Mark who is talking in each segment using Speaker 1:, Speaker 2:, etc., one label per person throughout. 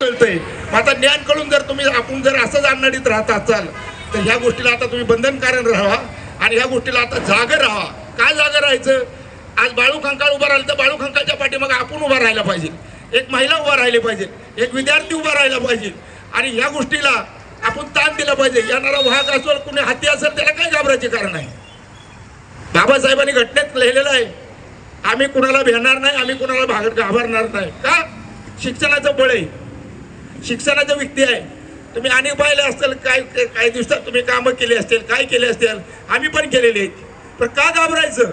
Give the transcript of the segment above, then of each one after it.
Speaker 1: कळतंय. आता ज्ञान कळून जर तुम्ही आपण जर असंच अडचणीत राहत असाल तर ह्या गोष्टीला आता तुम्ही बंधनकारक राहा आणि ह्या गोष्टीला आता जागं राहा. काय जागं राहायचं? आज बाळू खंकाळ उभा राहिलं तर बाळू खंकाळच्या पाठीमागे आपण उभा राहायला पाहिजे. एक महिला उभा राहिली पाहिजे. एक विद्यार्थी उभा राहिला पाहिजे. आणि ह्या गोष्टीला आपण ताण दिला पाहिजे. येणारा वाहक असेल कुणी हाती असेल त्याला काय घाबरायचे कारण आहे बाबासाहेबांनी घटनेत लिहिलेलं आहे आम्ही कुणाला भेणार नाही आम्ही कुणाला भाग घाबरणार नाही. का? शिक्षणाचं बळ आहे. शिक्षणाचा व्यक्ती आहे. तुम्ही अनेक पाहिले असतील काय काही दिवसात तुम्ही कामं केली असतील काय केले असतील आम्ही पण केलेले आहेत. पण का घाबरायचं?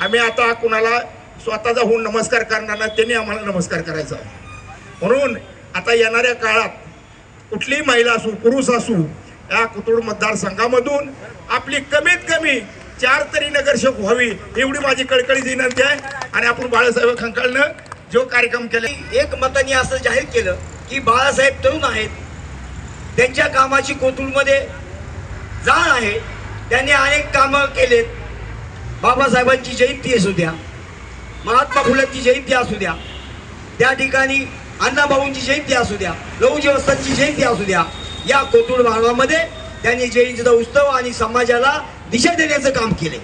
Speaker 1: आम्ही आता कुणाला स्वतःचा होऊन नमस्कार करणार नाही त्यांनी आम्हाला नमस्कार करायचा. म्हणून आता येणाऱ्या काळात कुठलीही महिला असू पुरुष असू या कुतुड मतदारसंघामधून आपली कमीत कमी चार तरी नगरसेवक व्हावी एवढी माझी कळकळी विनंती आहे. आणि आपण बाळासाहेब खंकाळनं जो कार्यक्रम केला
Speaker 2: एक मताने असं जाहीर केलं की बाळासाहेब तरुण आहेत. त्यांच्या कामाची कोथरूडमध्ये जाण आहे. त्यांनी अनेक कामं केलेत. बाबासाहेबांची जयंती असू द्या महात्मा फुलेंची जयंती असू द्या त्या ठिकाणी अण्णाभाऊंची जयंती असू द्या लहूजीवस्तांची जयंती असू द्या या कोथरूड भागामध्ये त्यांनी जयंतीचा उत्सव आणि समाजाला दिशा देण्याचं काम केले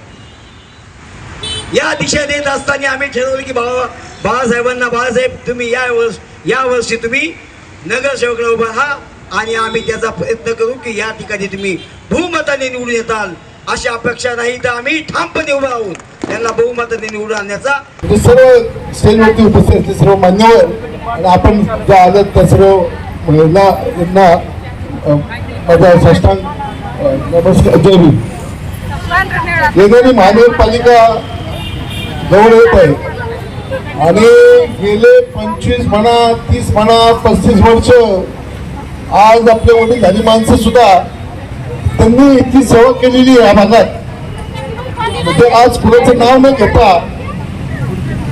Speaker 2: या दिशा देत असताना आम्ही ठरवलं की बाबा बाळासाहेबांना बाळासाहेब तुम्ही या वर्ष या वर्षी तुम्ही नगरसेवकला उभा राहा आणि आम्ही त्याचा प्रयत्न करू की या ठिकाणी तुम्ही बहुमताने निवडून येताल. अशी अपेक्षा नाही तर आम्ही ठामपणे उभा आहोत त्यांना बहुमताने निवडून आणण्याचा
Speaker 3: सर्व स्टेजवरती उपस्थित असले सर्व मान्यवर. आणि आपण ज्या आलं त्या सर्व महिला यांना अ, माझा साष्टांग नमस्कार जय येणारी महानगरपालिका जवळ येत आहे. आणि गेले पंचवीस म्हणा तीस म्हणा पस्तीस वर्ष. आज आपले वडील झाली माणसं सुद्धा त्यांनी इतकी सेवा केलेली आहे या भागात. म्हणजे आज कुणाचं नाव न घेता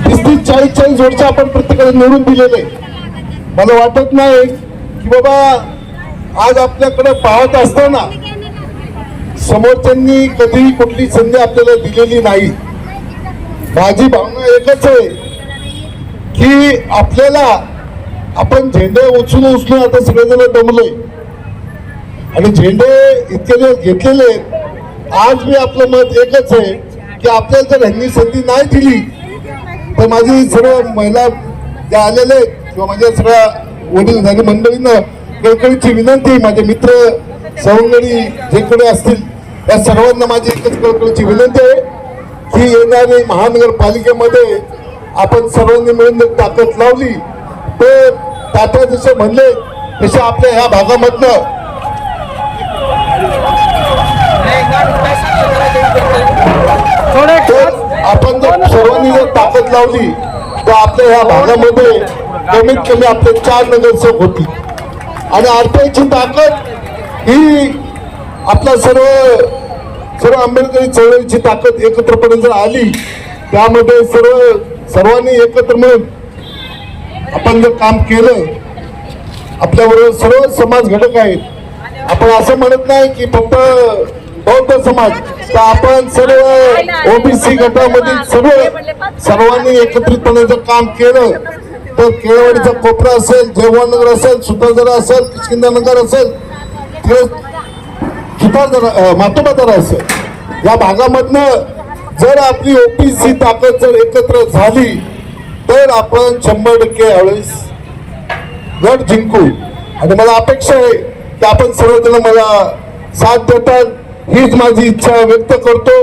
Speaker 3: तीस तीस चाळीस चाळीस वर्ष आपण प्रत्येकाला निवडून दिलेले. मला वाटत नाही की बाबा आज आपल्याकडे पाहत असताना समोरच्यांनी कधीही कुठली संधी आपल्याला दिलेली नाही. माझी भावना एकच आहे. की आपल्याला आपण झेंडे उचलून उचलून आता सगळेजण दमले. आणि झेंडे इतके दिवस घेतलेले आज मी आपलं मत एकच आहे की आपल्याला जर ह्यांनी संधी नाही दिली. तर माझी सर्व महिला ज्या आलेल्या आहेत किंवा माझ्या सगळ्या वडील झाली मंडळींना कळकळीची विनंती माझे मित्र सवंगडी जे कोणी असतील त्या सर्वांना माझी एकच कळकळीची विनंती आहे की येणारी महानगरपालिकेमध्ये आपण सर्वांनी मिळून ताकद लावली. तर तात्या जसे म्हणले तसे आपल्या ह्या भागामधनं आपण जर सर्वांनी जर ताकद लावली तर आपल्या ह्या भागामध्ये कमीत कमी आपले चार नगरसेवक होतील. आणि आरपीआयची ताकद ही आपल्या सर्व सर्व आंबेडकरी चळवळीची ताकद एकत्रपणे जर आली त्यामध्ये सर्व सर्वांनी एकत्र मिळून आपण जर काम केलं आपल्याबरोबर सर्व समाज घटक आहेत. आपण असं म्हणत नाही की फक्त बौद्ध समाज तर आपण सर्व ओबीसी गटामधील सर्व सर्वांनी एकत्रितपणे जर काम केलं तर केळवाडीचा कोपरा असेल जयवानगर असेल सुतारदरा असेल किशकिंदानगर असेल ते सुतारदरा मातोबादरा असेल. या भागामधनं जर आपली ओपीसी ताकद जर एकत्र झाली तर आपण शंभर टक्के यावेळेस गट जिंकू. आणि मला अपेक्षा आहे की आपण सर्वजण मला साथ देतात हीच माझी इच्छा व्यक्त करतो.